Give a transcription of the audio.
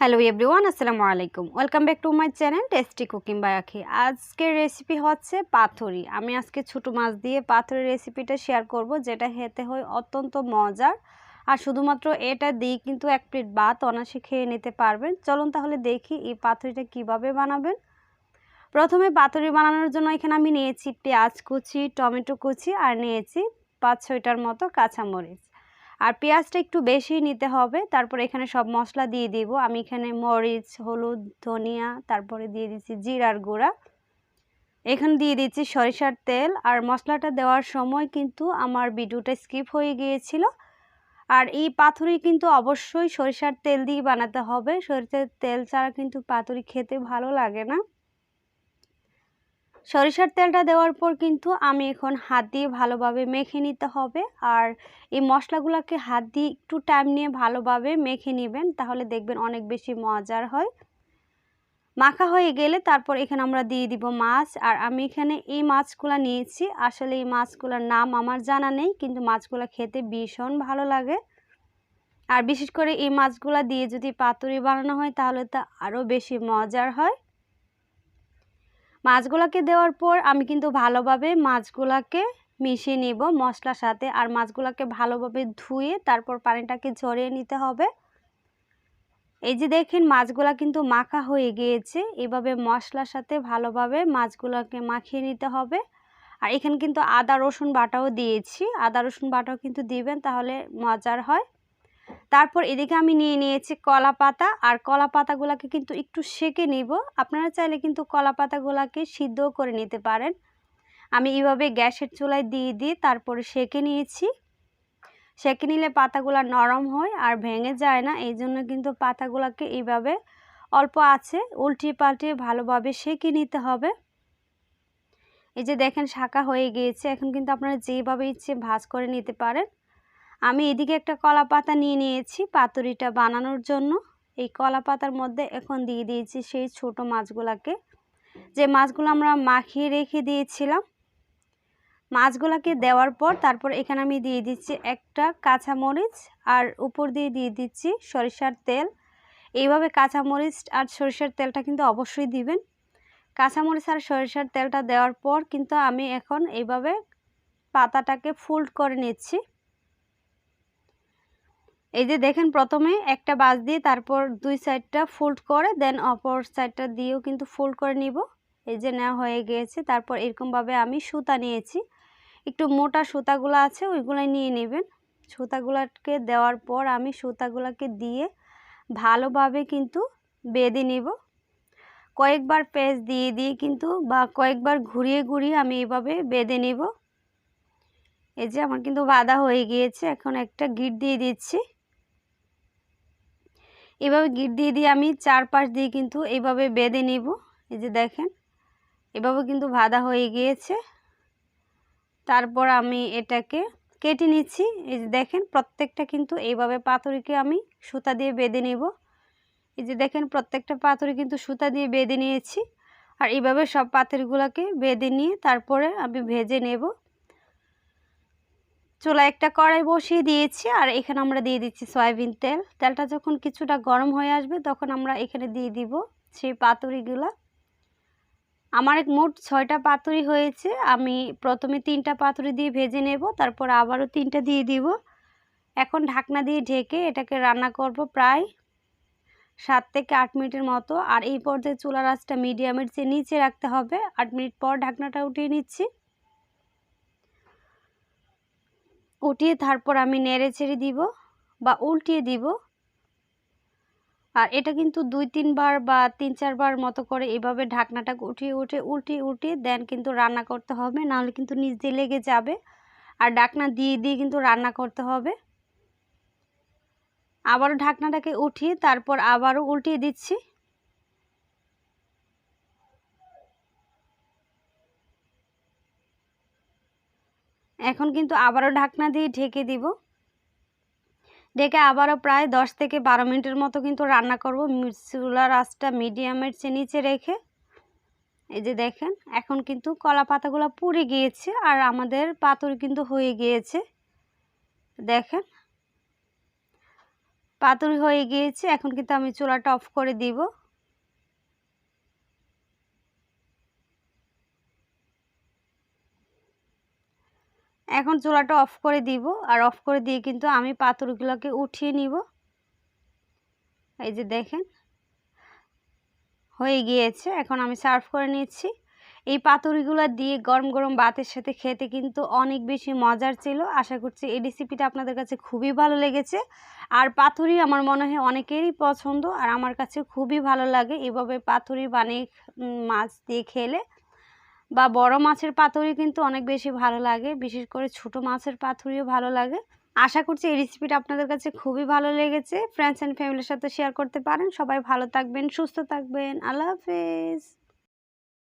Hello everyone আসসালামু আলাইকুম welcome back to my channel tasty cooking by Akhi আজকের recipe হচ্ছে পাথরি। আমি আজকে ছোটো মাছ দিয়ে পাথরি রেসিপিটা শেয়ার করব, যেটা খেতে হয় অত্যন্ত মজার। আর শুধুমাত্র এটা দিয়ে কিন্তু এক প্লেট ভাত অনাসে খেয়ে নিতে পারবেন। চলুন তাহলে দেখি এই পাথরিটা কীভাবে বানাবেন। প্রথমে পাথরি বানানোর জন্য এখানে আমি নিয়েছি পেঁয়াজ কুচি, টমেটো কুচি আর নিয়েছি পাঁচ ছয়টার মতো কাঁচামরিচ। আর পেঁয়াজটা একটু বেশি নিতে হবে। তারপর এখানে সব মশলা দিয়ে দিব। আমি এখানে মরিচ, হলুদ, ধনিয়া, তারপরে দিয়ে দিচ্ছি জিরার গুঁড়া। এখানে দিয়ে দিচ্ছি সরিষার তেল। আর মশলাটা দেওয়ার সময় কিন্তু আমার ভিডিওটা স্কিপ হয়ে গিয়েছিল। আর এই পাথুরি কিন্তু অবশ্যই সরিষার তেল দিয়ে বানাতে হবে। সরিষার তেল ছাড়া কিন্তু পাতুরি খেতে ভালো লাগে না। সরিষার তেলটা দেওয়ার পর কিন্তু আমি এখন হাত দিয়ে ভালোভাবে মেখে নিতে হবে। আর এই মশলাগুলোকে হাত দিয়ে একটু টাইম নিয়ে ভালোভাবে মেখে নেবেন, তাহলে দেখবেন অনেক বেশি মজার হয়। মাখা হয়ে গেলে তারপর এখানে আমরা দিয়ে দিব মাছ, আর আমি এখানে এই মাছগুলো নিয়েছি। আসলে এই মাছগুলোর নাম আমার জানা নেই, কিন্তু মাছগুলো খেতে ভীষণ ভালো লাগে। আর বিশেষ করে এই মাছগুলো দিয়ে যদি পাতুরি বানানো হয়, তাহলে তা আরও বেশি মজার হয়। মাছগুলোকে দেওয়ার পর আমি কিন্তু ভালোভাবে মাছগুলোকে মিশিয়ে নিব মশলার সাথে। আর মাছগুলোকে ভালোভাবে ধুয়ে তারপর পানিটাকে ঝরিয়ে নিতে হবে। এই যে দেখেন মাছগুলা কিন্তু মাখা হয়ে গিয়েছে। এভাবে মশলার সাথে ভালোভাবে মাছগুলোকে মাখিয়ে নিতে হবে। আর এখানে কিন্তু আদা রসুন বাটাও দিয়েছি। আদা রসুন বাটাও কিন্তু দিবেন, তাহলে মজার হয়। তারপর এদিকে আমি নিয়ে নিয়েছি কলা পাতা, আর কলা পাতাগুলোকে কিন্তু একটু সেকে নিব। আপনারা চাইলে কিন্তু কলা পাতাগুলোকে সিদ্ধ করে নিতে পারেন। আমি এইভাবে গ্যাসের চুলায় দিয়ে দিয়ে তারপরে সেকে নিয়েছি। সেকে নিলে পাতাগুলো নরম হয় আর ভেঙে যায় না। এই জন্য কিন্তু পাতাগুলোকে এইভাবে অল্প আছে, উল্টিয়ে পাল্টিয়ে ভালোভাবে সেকে নিতে হবে। এই যে দেখেন শাঁকা হয়ে গিয়েছে। এখন কিন্তু আপনারা যেভাবে ইচ্ছে ভাজ করে নিতে পারেন। আমি এদিকে একটা কলা পাতা নিয়ে নিয়েছি পাতুরিটা বানানোর জন্য। এই কলা পাতার মধ্যে এখন দিয়ে দিয়েছি সেই ছোট মাছগুলোকে। যে মাছগুলো আমরা মাখিয়ে রেখে দিয়েছিলাম, মাছগুলোকে দেওয়ার পর তারপর এখানে আমি দিয়ে দিচ্ছি একটা কাঁচামরিচ আর উপর দিয়ে দিয়ে দিচ্ছি সরিষার তেল। এইভাবে কাঁচামরিচ আর সরিষার তেলটা কিন্তু অবশ্যই দিবেন। কাঁচামরিচ আর সরিষার তেলটা দেওয়ার পর কিন্তু আমি এখন এইভাবে পাতাটাকে ফুল্ড করে নিচ্ছি। এই যে দেখেন প্রথমে একটা বাস দিয়ে তারপর দুই সাইডটা ফোল্ড করে দেন অপর সাইডটা দিয়েও কিন্তু ফোল্ড করে নিব। এই যে নেওয়া হয়ে গিয়েছে, তারপর এরকমভাবে আমি সুতা নিয়েছি। একটু মোটা সুতাগুলো আছে ওইগুলো নিয়ে নেবেন। সুতাগুলোকে দেওয়ার পর আমি সুতাগুলোকে দিয়ে ভালোভাবে কিন্তু বেঁধে নিব। কয়েকবার পেজ দিয়ে দিয়ে কিন্তু বা কয়েকবার ঘুরিয়ে ঘুরিয়ে আমি এইভাবে বেঁধে নিব। এই যে আমার কিন্তু বাধা হয়ে গিয়েছে, এখন একটা গিট দিয়ে দিচ্ছি। এভাবে গিট দিয়ে দিয়ে আমি চারপাশ দিয়ে কিন্তু এইভাবে বেঁধে নিব। এই যে দেখেন, এভাবে কিন্তু বাঁধা হয়ে গিয়েছে। তারপর আমি এটাকে কেটে নিচ্ছি। এই যে দেখেন, প্রত্যেকটা কিন্তু এইভাবে পাথরিকে আমি সুতা দিয়ে বেঁধে নিব। এই যে দেখেন, প্রত্যেকটা পাথরি কিন্তু সুতা দিয়ে বেঁধে নিয়েছি। আর এইভাবে সব পাথরগুলোকে বেঁধে নিয়ে তারপরে আমি ভেজে নেব। চুলা একটা কড়াই বসিয়ে দিয়েছি, আর এখানে আমরা দিয়ে দিচ্ছি সয়াবিন তেল। তেলটা যখন কিছুটা গরম হয়ে আসবে, তখন আমরা এখানে দিয়ে দিব সেই পাতুরিগুলো। আমার এক মোট ছয়টা পাতুরি হয়েছে, আমি প্রথমে তিনটা পাতুরি দিয়ে ভেজে নেব, তারপর আবারও তিনটা দিয়ে দিব। এখন ঢাকনা দিয়ে ঢেকে এটাকে রান্না করব প্রায় সাত থেকে আট মিনিটের মতো, আর এই পর্যায়ে চুলার আঁচটা মিডিয়ামের চেয়ে নিচে রাখতে হবে। আট মিনিট পর ঢাকনাটা উঠিয়ে নিচ্ছি। উঠিয়ে তারপর আমি নেড়ে ছেড়ে দিব বা উল্টিয়ে দিব। আর এটা কিন্তু দুই তিনবার বা তিন চারবার মতো করে এভাবে ঢাকনাটা উঠিয়ে উঠে উল্টিয়ে উঠিয়ে দেন কিন্তু রান্না করতে হবে। নাহলে কিন্তু নিচ দিয়ে লেগে যাবে। আর ঢাকনা দিয়ে দিয়ে কিন্তু রান্না করতে হবে। আবারও ঢাকনাটাকে উঠিয়ে তারপর আবারও উল্টিয়ে দিচ্ছি। এখন কিন্তু আবারও ঢাকনা দিয়ে ঢেকে দিব। ঢেকে আবারও প্রায় দশ থেকে বারো মিনিটের মতো কিন্তু রান্না করব। চুলার আঁচটা মিডিয়ামের চেয়ে নিচে রেখে। এই যে দেখেন, এখন কিন্তু কলা পাতাগুলো পুড়ে গিয়েছে আর আমাদের পাথর কিন্তু হয়ে গিয়েছে। দেখেন, পাতুরি হয়ে গিয়েছে। এখন কিন্তু আমি চুলাটা অফ করে দিব। এখন চুলাটা অফ করে দিব। আর অফ করে দিয়ে কিন্তু আমি পাথরগুলোকে উঠিয়ে নিব। এই যে দেখেন, হয়ে গিয়েছে। এখন আমি সার্ভ করে নিচ্ছি। এই পাতুরিগুলো দিয়ে গরম গরম ভাতের সাথে খেতে কিন্তু অনেক বেশি মজার ছিল। আশা করছি এই রেসিপিটা আপনাদের কাছে খুবই ভালো লেগেছে। আর পাতুরি আমার মনে হয় অনেকেরই পছন্দ। আর আমার কাছে খুবই ভালো লাগে এভাবে পাতুরি বানিয়ে মাছ দিয়ে খেলে। বা বড় মাছের পাতুরি কিন্তু অনেক বেশি ভালো লাগে। বিশেষ করে ছোট মাছের পাতুরিও ভালো লাগে। আশা করছি এই রেসিপিটা আপনাদের কাছে খুবই ভালো লেগেছে। ফ্রেন্ডস অ্যান্ড ফ্যামিলির সাথে শেয়ার করতে পারেন। সবাই ভালো থাকবেন, সুস্থ থাকবেন। আল্লাহ হাফেজ।